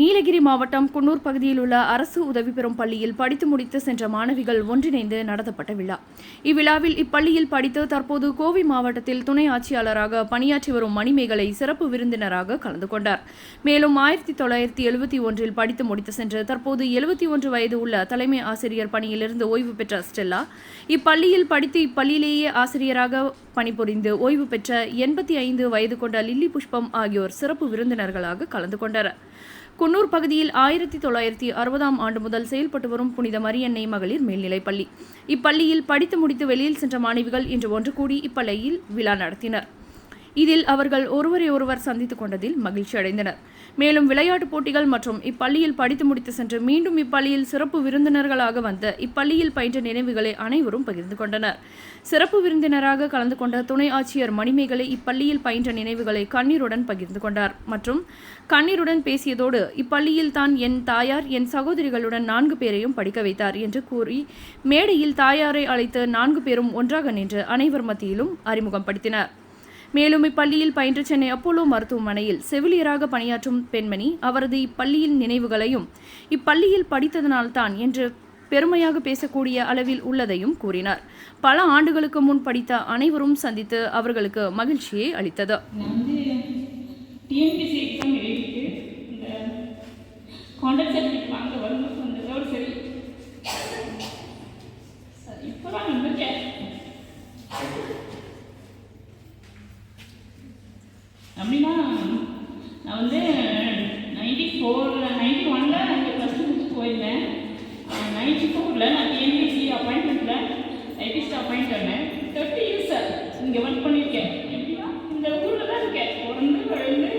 நீலகிரி மாவட்டம் குன்னூர் பகுதியில் உள்ள அரசு உதவி பெறும் பள்ளியில் படித்து முடித்து சென்ற மாணவிகள் ஒன்றிணைந்து நடத்தப்பட்ட விழா. இவ்விழாவில் இப்பள்ளியில் படித்து தற்போது கோவை மாவட்டத்தில் துணை ஆட்சியாளராக பணியாற்றி வரும் மணிமேகலை சிறப்பு விருந்தினராக கலந்து கொண்டார். மேலும் ஆயிரத்தி தொள்ளாயிரத்தி எழுபத்தி ஒன்றில் படித்து முடித்து சென்று தற்போது எழுபத்தி ஒன்று வயது உள்ள தலைமை ஆசிரியர் பணியிலிருந்து ஓய்வு பெற்ற ஸ்டெல்லா இப்பள்ளியில் படித்து இப்பள்ளியிலேயே ஆசிரியராக பணிபுரிந்து ஓய்வு பெற்ற எண்பத்தி ஐந்து வயது கொண்ட லில்லி புஷ்பம் ஆகியோர் சிறப்பு விருந்தினர்களாக கலந்து கொண்டனர். குன்னூர் பகுதியில் ஆயிரத்தி தொள்ளாயிரத்தி அறுபதாம் ஆண்டு முதல் செயல்பட்டு வரும் புனித மரியன்னை மகளிர் மேல்நிலைப் பள்ளி. இப்பள்ளியில் படித்து முடித்து வெளியில் சென்ற மாணவிகள் இன்று ஒன்று கூடி இப்பள்ளியில் விழா நடத்தினர். இதில் அவர்கள் ஒருவரை ஒருவர் சந்தித்துக் கொண்டதில் மகிழ்ச்சி அடைந்தனர். மேலும் விளையாட்டுப் போட்டிகள் மற்றும் இப்பள்ளியில் படித்து முடித்து சென்று மீண்டும் இப்பள்ளியில் சிறப்பு விருந்தினர்களாக வந்த இப்பள்ளியில் பயின்ற நினைவுகளை அனைவரும் பகிர்ந்து கொண்டனர். சிறப்பு விருந்தினராக கலந்து கொண்ட துணை ஆட்சியர் மணிமேகலை இப்பள்ளியில் பயின்ற நினைவுகளை கண்ணீருடன் பகிர்ந்து கொண்டார். மற்றும் கண்ணீருடன் பேசியதோடு இப்பள்ளியில் தான் என் தாயார் என் சகோதரிகளுடன் நான்கு பேரையும் படிக்க வைத்தார் என்று கூறி மேடையில் தாயாரை அழைத்து நான்கு பேரும் ஒன்றாக நின்று அனைவர் மத்தியிலும் அறிமுகப்படுத்தினர். மேலும் இப்பள்ளியில் பயின்ற சென்னை அப்போலோ மருத்துவமனையில் செவிலியராக பணியாற்றும் பெண்மணி அவரது இப்பள்ளியின் நினைவுகளையும் இப்பள்ளியில் படித்ததனால்தான் என்று பெருமையாக பேசக்கூடிய அளவில் உள்ளதையும் கூறினார். பல ஆண்டுகளுக்கு முன் படித்த அனைவரும் சந்தித்து அவர்களுக்கு மகிழ்ச்சியை அளித்தது. நான் வந்து டிஎன்பிசி எக்ஸாம் எழுதிட்டு இந்த கான்ட்ராக்ட் சர்டிஃபிகேட் வாங்க வரணும் வந்ததோடு சரி சரி இப்போ தான் வந்திருக்கேன் அப்படின்னா நான் வந்து நைன்டி ஃபோரில் நைன்டி ஒனில் இங்கே ப்ளஸ் முடிச்சு போயிருந்தேன். நைன்டி ஃபோரில் நான் டிஎன்பிசி அப்பாயின்மெண்ட்டில் டைபிஸ்ட் அப்பாயிண்ட் பண்ணேன். தேர்ட்டி இயர்ஸ் இங்கே ஒர்க் பண்ணியிருக்கேன் எப்படின்னா இந்த ஊரில் தான் இருக்கேன். பிறந்து வளர்ந்து.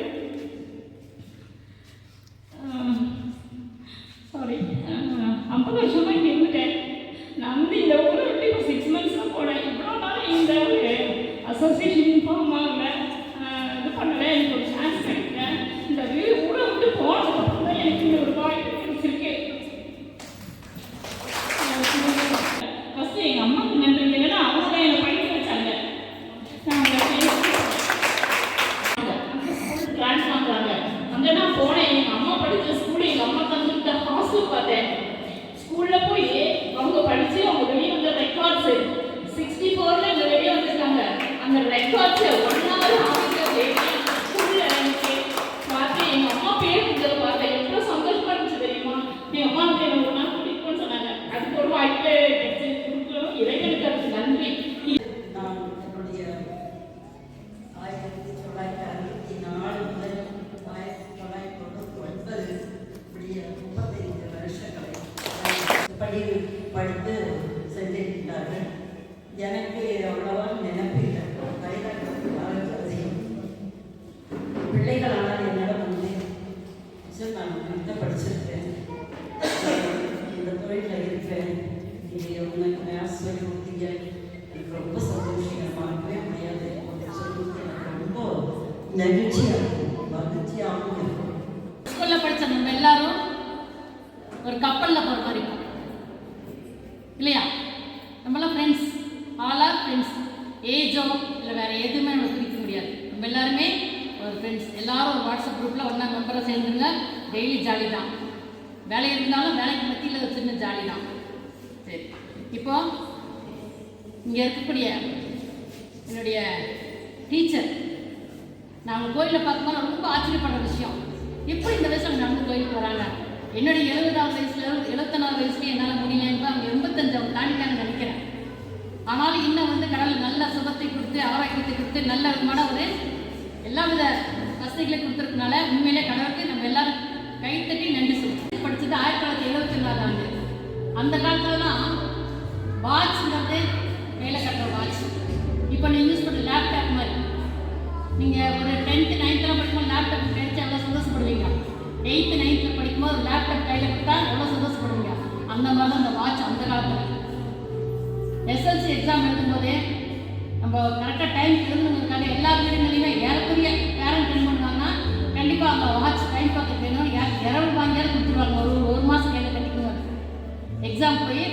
சாரி ஐம்பது வருஷமாக இங்கே இருந்துட்டேன். நான் வந்து இந்த ஊரை விட்டு இப்போ சிக்ஸ் மந்த்ஸ் தான் போனேன். இவ்வளோ நாள் இந்த அசோசியேஷன் ஃபார்ம் ஆகல ஆஹ் இது பண்ணல எனக்கு ஒரு சான்ஸ் கிடைக்கல இந்த வீடு ஊரை விட்டு போனதுக்கப்புறம் தான் எனக்கு இந்த ஒரு வாய்ப்பு கிடைச்சிருக்கு ஃபஸ்ட்டு எங்கள் அம்மாவுக்கு நன்றி இல்லைன்னா அவங்க தான் என்னை படிக்க வச்சாங்க நான் ட்ரான்ஸ் பண்ணுறாங்க அங்கே நான் போனேன் எங்கள் அம்மா படித்த ஸ்கூல் எங்கள் அம்மா தந்துட்ட ஹாஸ்டல் பார்த்தேன் ஸ்கூலில் போய் அவங்க படித்து அவங்க வெளியே வந்த ரெக்கார்ட்ஸு சிக்ஸ்டி ஃபோரில் இங்கே வெளியே வந்திருக்காங்க அந்த ரெக்கார்ட்ஸை ஒன் ஹவர் ஆஃபீஸில் வெளியே ஸ்கூலில் எனக்கு பார்த்து எங்கள் அம்மா பேர் கொடுத்ததை பார்த்தேன் எவ்வளோ சந்தோஷமா இருந்துச்சு தெரியுமா என் அம்மா வந்து எனக்கு ஒரு நாள் பிடிக்கும்னு சொன்னாங்க அதுக்கு ஒரு வாய்ப்பு கிடைச்சு கொடுக்கணும் இறைவனுக்கு அதுக்கு நன்றி நான் என்னுடைய ஆயிரத்தி தொள்ளாயிரத்தி அறுபத்தி நாலு முதல் ஆயிரத்தி தொள்ளாயிரத்தி தொண்ணூற்றி ஒன்பது இப்படிய முப்பத்தைந்து வருஷங்களை படி படித்து சென்றிருக்கிறார்கள் எனக்கு அவ்வளவா நினைப்பு இல்லை. வயதாக அதிகம் பிள்ளைகளானால் வந்து நான் இந்த படிச்சிருக்கேன். இந்த தொழிலில் இருப்பேன். நீங்கள் உனக்கு மேத்ஸ் சொல்லி கொடுத்தீங்க எனக்கு ரொம்ப சந்தோஷம் இருக்கவே முடியாது. சொல்லி எனக்கு ரொம்ப நெகிழ்ச்சியாக இருக்கும். மகிழ்ச்சியாகவும் இருக்கும். ஸ்கூலில் படித்த நம்ம எல்லாரும் ஒரு கப்பலில் போகிற மாதிரி இல்லையா நம்மளாம் ஃப்ரெண்ட்ஸ் ஆல் ஆர் ஃப்ரெண்ட்ஸ் ஏஜோ இல்லை வேறு எதுவுமே நம்ம பிரிக்க முடியாது. நம்ம எல்லாருமே ஒரு ஃப்ரெண்ட்ஸ் எல்லாரும் ஒரு வாட்ஸ்அப் குரூப்பில் ஒன்றா மெம்பராக சேர்ந்துருங்க. டெய்லி ஜாலி தான். வேலை இருந்தாலும் வேலைக்கு மத்தியில் ஒரு சின்ன ஜாலி தான். சரி. இப்போ இங்கே இருக்கக்கூடிய என்னுடைய டீச்சர் நாங்கள் கோயிலில் பார்க்கும்போது ரொம்ப ஆச்சரியப்படுற விஷயம். எப்படி இந்த வயசில் நடந்து கோயிலுக்கு வராங்க? என்னுடைய எழுபதாவது வயசுல எழுபத்தொன்னாவது வயசுலேயே என்னால் முடியலன்னு அவங்க எண்பத்தஞ்சாவது ஆனாலும் இன்னும் வந்து கடவுள் நல்ல சுகத்தை கொடுத்து ஆரோக்கியத்தை கொடுத்து நல்ல விதமான ஒரு எல்லா வித வசதிகளை கொடுத்துருக்கனால உண்மையிலே கடவுளுக்கு நம்ம எல்லாரும் கைத்தட்டி நன்றி சொல்லுவோம் படிச்சது ஆயிரத்தி தொள்ளாயிரத்தி எழுபத்தி ஒன்றாவது ஆண்டு. அந்த காலத்துலலாம் வாட்ச்ங்கிறது வேலை கட்டுற வாட்ச் இப்போ நீங்கள் யூஸ் பண்ணுற லேப்டாப் மாதிரி. நீங்கள் ஒரு டென்த்து நைன்த்தில் படிக்கும்போது லேப்டாப் கிடைச்சா எவ்வளோ சந்தோஷப்படுவீங்க? எயித்து நைன்த்தில் படிக்கும்போது ஒரு லேப்டாப் கையில் கொடுத்தா எவ்வளோ சந்தோஷப்படுவீங்க? அந்த மாதிரி தான் அந்த வாட்ச் அந்த காலத்தில். எஸ்எல்சி எக்ஸாம் எழுதும்போதே நம்ம கரெக்டாக டைம் எழுதுனதுக்காக எல்லா வீடுகளையுமே ஏறக்குரிய பேரண்ட் என்ன பண்ணுவாங்கன்னா கண்டிப்பாக அந்த வாட்ச் டைம் பார்க்க வேணும் இரவு வாங்கியாவது கொடுத்துருவாங்க. ஒரு ஒரு மாதம் கையில் கட்டிக்குவாங்க எக்ஸாம் போய்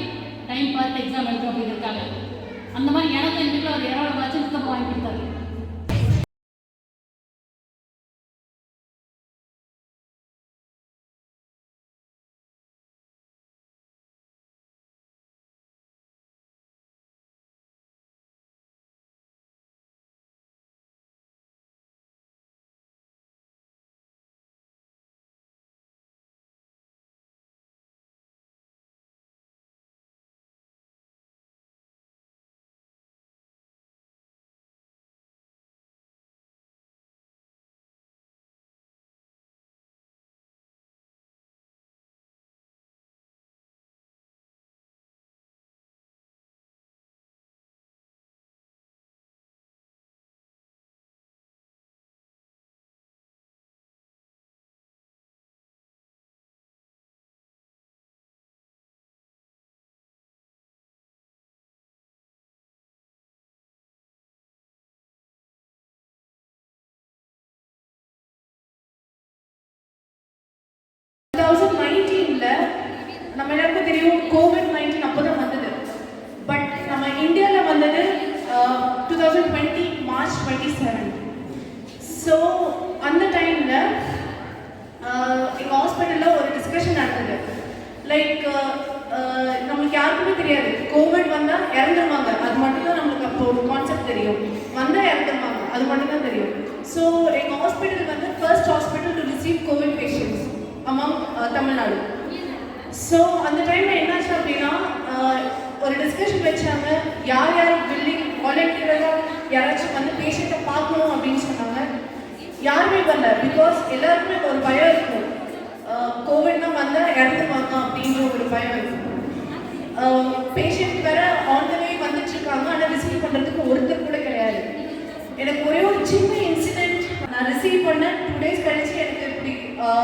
டைம் பார்த்து எக்ஸாம் எழுதும் அப்படிங்கிறதுக்காக அந்த மாதிரி எனக்கு எங்கள் வீட்டில் ஒரு இரவு வாட்ச் வாங்கி கொடுத்தாரு thousand twenty March twenty seven so அந்த டைமில் எங்கள் ஹாஸ்பிட்டலில் ஒரு டிஸ்கஷன் நடந்தது. லைக் uh, uh, நம்மளுக்கு யாருக்குமே தெரியாது. கோவிட் வந்தால் இறந்துருவாங்க. அது மட்டும்தான் நம்மளுக்கு அப்போ ஒரு கான்செப்ட் தெரியும். வந்தால் இறந்துருவாங்க. அது மட்டும்தான் தெரியும். ஸோ எங்கள் ஹாஸ்பிட்டல் வந்து first hospital to receive covid patients among Tamil Nadu so அந்த டைமில் என்னாச்சு அப்படின்னா uh, ஒரு டிஸ்கஷன் வச்சாங்க. யார் யார் பில்டிங் கொலெக்டிவாக யாராச்சும் வந்து பேஷண்ட்டை பார்க்கணும் அப்படின்னு சொன்னாங்க. யாருமே வரல. பிகாஸ் எல்லாருக்குமே ஒரு பயம் இருக்கும். கோவிட்னா வந்தால் இறந்துருவாங்க அப்படின்ற ஒரு பயம் இருக்கும். பேஷண்ட் வேற ஆன் த வே வந்துட்டு இருக்காங்க ஆனால் ரிசீவ் பண்ணுறதுக்கு ஒருத்தர் கூட கிடையாது. எனக்கு ஒரே ஒரு சின்ன இன்சிடென்ட் நான் ரிசீவ் பண்ணேன். டூ டேஸ் கழிச்சு எனக்கு இப்படி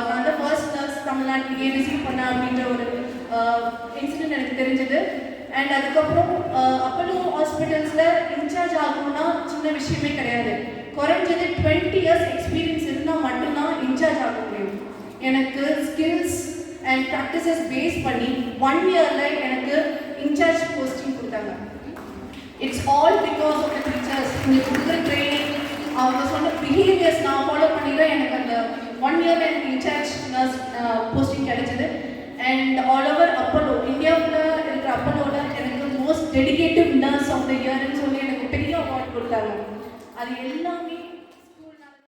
நான் தான் ஃபர்ஸ்ட் நர்ஸ் தமிழ்நாட்டிலேயே ரிசீவ் பண்ணேன் அப்படின்ற ஒரு இன்சிடென்ட் எனக்கு தெரிஞ்சது. அண்ட் அதுக்கப்புறம் அப்பலோ ஹாஸ்பிட்டல்ஸில் இன்சார்ஜ் ஆகணும்னா சின்ன விஷயமே கிடையாது. குறைஞ்சது டுவெண்ட்டி இயர்ஸ் எக்ஸ்பீரியன்ஸ் இருந்தால் மட்டும்தான் இன்சார்ஜ் ஆக முடியும். எனக்கு ஸ்கில்ஸ் அண்ட் ப்ராக்டிசஸ் பேஸ் பண்ணி ஒன் இயரில் எனக்கு இன்சார்ஜ் போஸ்டிங் கொடுத்தாங்க. It's all because of the teachers இந்த கொடுக்குற ட்ரைனிங் அவங்க சொன்ன பிஹேவியர்ஸ் நான் ஃபாலோ பண்ணி தான் எனக்கு அந்த ஒன் இயரில் எனக்கு இன்சார்ஜ் நர்ஸ் போஸ்டிங் கிடைச்சது அண்ட் ஆல் ஓவர் அப்போலோ இந்தியாவில் இருக்கிற அப்போலோவில் எனக்கு most dedicative nurse of the இயர்னு சொல்லி எனக்கு பெரிய அவார்ட் கொடுத்தாங்க அது எல்லாமே